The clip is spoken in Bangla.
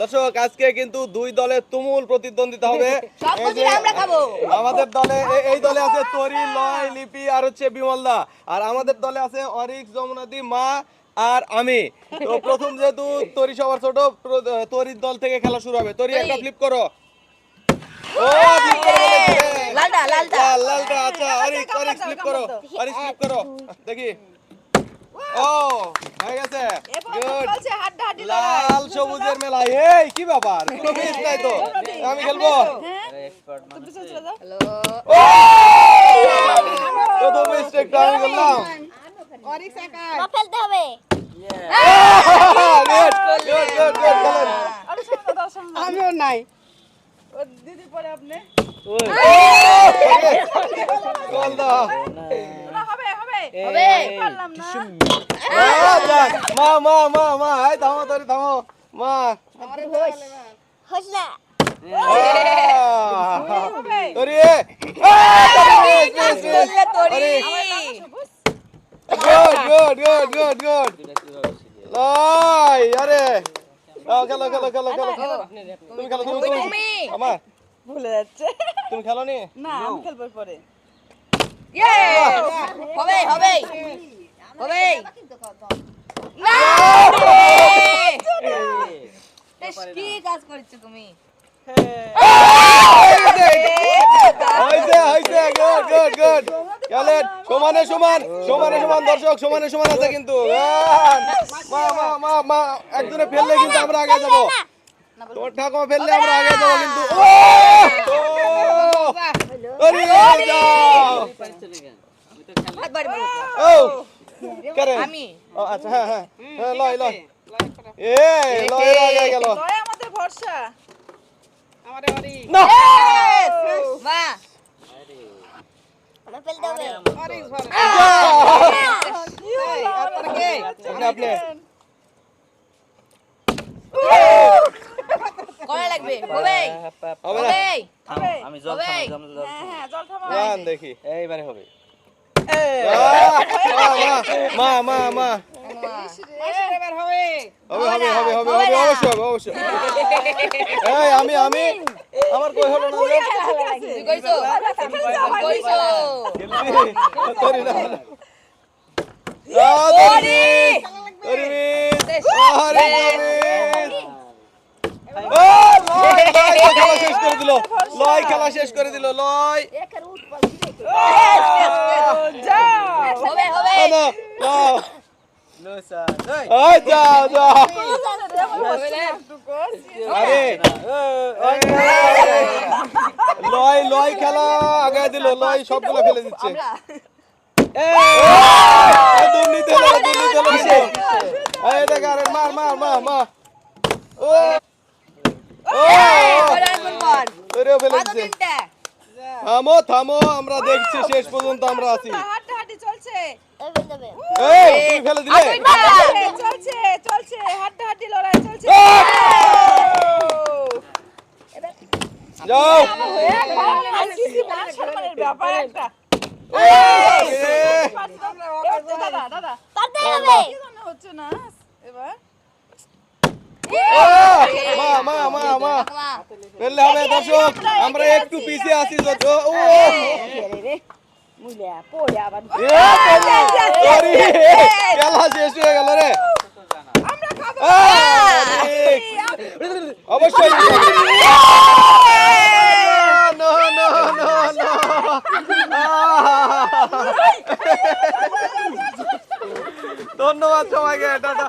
দর্শক আজকে কিন্তু দুই দলে তুমুল প্রতিদ্বন্দ্বিতা হবে। আমাদের দলে এই দলে আছে তরি লয় লিপি আর হচ্ছে বিমলদা। আর আমাদের দলে আছে অরিক যমুনাদি মা আর আমি। তো প্রথম যেহেতু তরি সবার ছোট তরির দল থেকে খেলা শুরু হবে। তরি একটা ফ্লিপ করো। ও flip করে লালটা লালটা লাল লালটা আচ্ছা অরিক অরিক ফ্লিপ করো। অরিক ফ্লিপ করো। দেখি। ও হয়ে গেছে লাল সবুজের মেলা এই কি ব্যাপার তো আমি খেলব মিস্টেকটা আমি করলাম ফেলতে হবে আমিও নাই হবে আহ, যাক। মা মা মা মা এই থামো তরি থামো মা হোস না আহ, তরি good good good good good লাই আরে আহ, খেলো খেলো খেলো খেলো তুমি খেলো তুমি তুমি আমার ভুলে যাচ্ছে তুমি খেলো নি না আমি খেলব পরে ইয়ে হবে হবে হবে না বেশ, কি কাজ করছ তুমি সমানে সমান সমানে সমান দর্শক সমানে সমান আছে কিন্তু একজনে ফেললে কিন্তু আমরা আগে যাব তোমার ঠাকুমা ফেললে আমরা আগে যাব কিন্তু আমি আচ্ছা হ্যাঁ হ্যাঁ হ্যাঁ লয় লয় এ লয় গেল ভরসা আমারে অরি না মা আমার ফেলতে হবে অরি ভরসা আপনি আপনি লাগবে হবে হবে না আমি জল হবে। জল- হ্যাঁ হ্যাঁ জল থামা দেখি এইবারে হবে মা মা মা হবে। হবে হবে হবে হবে হবে অবশ্যই হবে অবশ্যই। এই আমি আমি আমার কই হলো না? কইছো? কইছো? তরি না আহ, তরি! তরি! মিস আরে মিস ও লয় লয় শেষ করে দিল। লয় খেলা শেষ করে দিল লয়। হবে হবে। না যাও যাও আরে লয় লয় খেলা আগে দিল লয় সবগুলো ফেলে দিচ্ছে মার মার মার ও থামো থামো আমরা দেখছি শেষ পর্যন্ত আমরা আছি হাড্ডা হাড্ডি চলছে ফেলতে হবে এই ফেলে দিলে? চলছে চলছে হাড্ডা হাড্ডি লড়াই চলছে। যাও। আইসিসি সম্মানের ব্যাপার একটা। এ, এবার তো দাদা দাদা। পারতে হবে। হচ্ছে না? এবার। মা মা মা মা মা। ফেললে হবে দর্শক আমরা একটু পিছিয়ে তো ও পড়ে আবার খেলা শেষ হয়ে গেল রে অবশ্যই। ধন্যবাদ সবাইকে টাটা